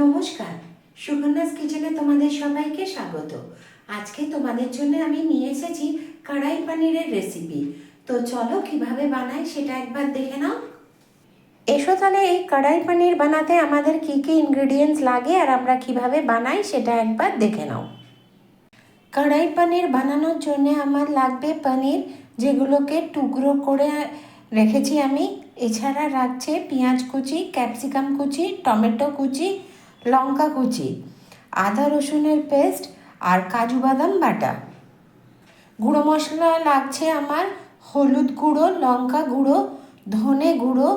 নমস্কার। সুগন্ধাস কিচেনে তোমাদের সবাইকে স্বাগত। আজকে তোমাদের জন্য আমি নিয়ে এসেছি কড়াই পানিরের রেসিপি তো চলো কীভাবে বানাই সেটা একবার দেখে নাও। এসো তাহলে এই কড়াই পানির বানাতে আমাদের কি কি ইনগ্রেডিয়েন্টস লাগে আর আমরা কীভাবে বানাই সেটা একবার দেখে নাও। কড়াই পনির বানানোর জন্য আমার লাগবে পনির, যেগুলোকে টুকরো করে রেখেছি আমি। এছাড়া রাখছে পেঁয়াজ কুচি, ক্যাপসিকাম কুচি, টমেটো কুচি লঙ্কা কুচি, আদা রসুনের পেস্ট আর কাজু বাদাম বাটা। গুঁড়ো মশলা লাগছে আমার হলুদ গুঁড়ো, লঙ্কা গুঁড়ো, ধনে গুঁড়ো,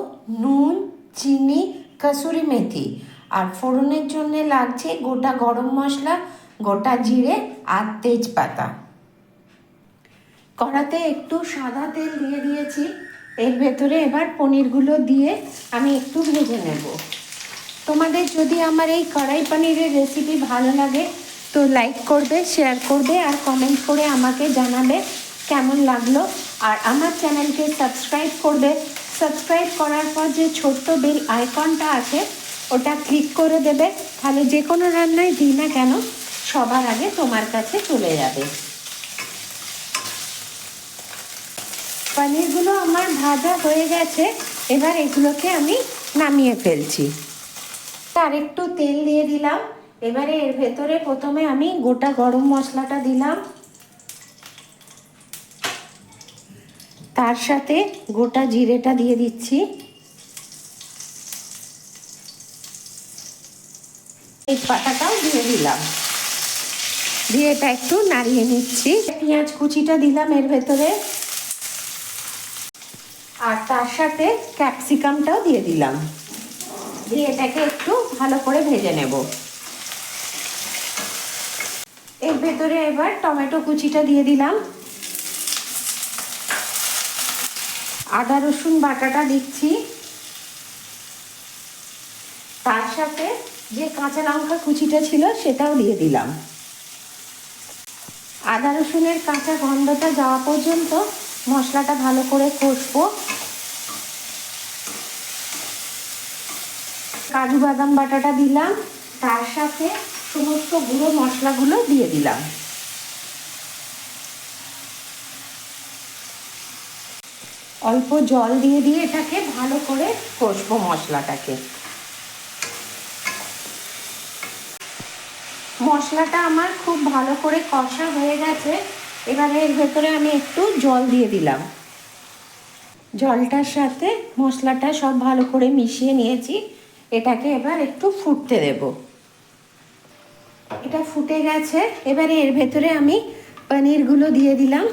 নুন, চিনি, কসুরি মেথি। আর ফোড়নের জন্য লাগছে গোটা গরম মশলা, গোটা জিরে আর তেজপাতা। কড়াতে একটু সাদা তেল দিয়ে দিয়েছি। এর ভেতরে এবার পনিরগুলো দিয়ে আমি একটু ভেজে নেব। তোমাদের যদি আমার এই কড়াই পনিরের রেসিপি ভালো লাগে, তো লাইক করবে শেয়ার করবে আর কমেন্ট করে আমাকে জানাবে কেমন লাগল। আর আমার চ্যানেলকে সাবস্ক্রাইব করবে। সাবস্ক্রাইব করার পর যে ছোট্ট বেল আইকনটা আছে, ওটা ক্লিক করে দেবে। তাহলে যে কোনো রান্নায় দিই না কেন, সবার আগে তোমার কাছে চলে যাবে। পনিরগুলো আমার ভাজা হয়ে গেছে, এবার এগুলোকে আমি নামিয়ে ফেলছি। আর একটু তেল দিয়ে দিলাম। এবারে এর ভেতরে প্রথমে আমি গোটা গরম মশলাটা দিলাম। তার সাথে গোটা জিরেটা দিয়ে দিচ্ছি। এই পাতাটাও দিয়ে দিলাম। দিয়ে এটা একটু নাড়িয়ে নিচ্ছি। পেঁয়াজ কুচিটা দিলাম এর ভেতরে। আর তার সাথে ক্যাপসিকামটাও দিয়ে দিলাম। দিয়ে এটাকে একটু ভালো করে ভেজে নেব। এর ভেতরে এবার টমেটো কুচিটা দিয়ে দিলাম। আদা, রসুন বাটাটা দিচ্ছি। তার সাথে যে কাঁচা লঙ্কা কুচিটা ছিল সেটাও দিয়ে দিলাম। আদা, রসুনের কাঁচা গন্ধটা যাওয়া পর্যন্ত মশলাটা ভালো করে কষবো। কাজু বাদাম বাটাটা দিলাম, তার সাথে সমস্ত গুঁড়ো মশলাগুলো দিয়ে দিলাম। অল্প জল দিয়ে দিয়ে এটাকে ভালো করে কষবো মশলাটাকে। মশলাটা আমার খুব ভালো করে কষা হয়ে গেছে, এবারে এর ভেতরে আমি একটু জল দিয়ে দিলাম। জলটার সাথে মশলাটা সব ভালো করে মিশিয়ে নিয়েছি। এটাকে এবার একটু ফুটতে দেব। এটা ফুটে গেছে, এবারে এর ভেতরে আমি পনিরগুলো দিয়ে দিলাম।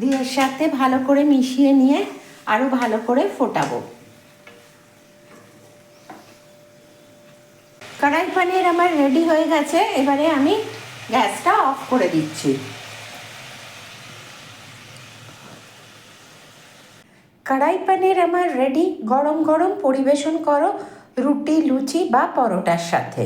দিয়ে সাথে ভালো করে মিশিয়ে নিয়ে আরও ভালো করে ফোটাবো। কড়াই পনির আমার রেডি হয়ে গেছে, এবারে আমি গ্যাসটা অফ করে দিচ্ছি। কড়াই পানির আমার রেডি গরম গরম পরিবেশন করো রুটি লুচি বা পরোটার সাথে।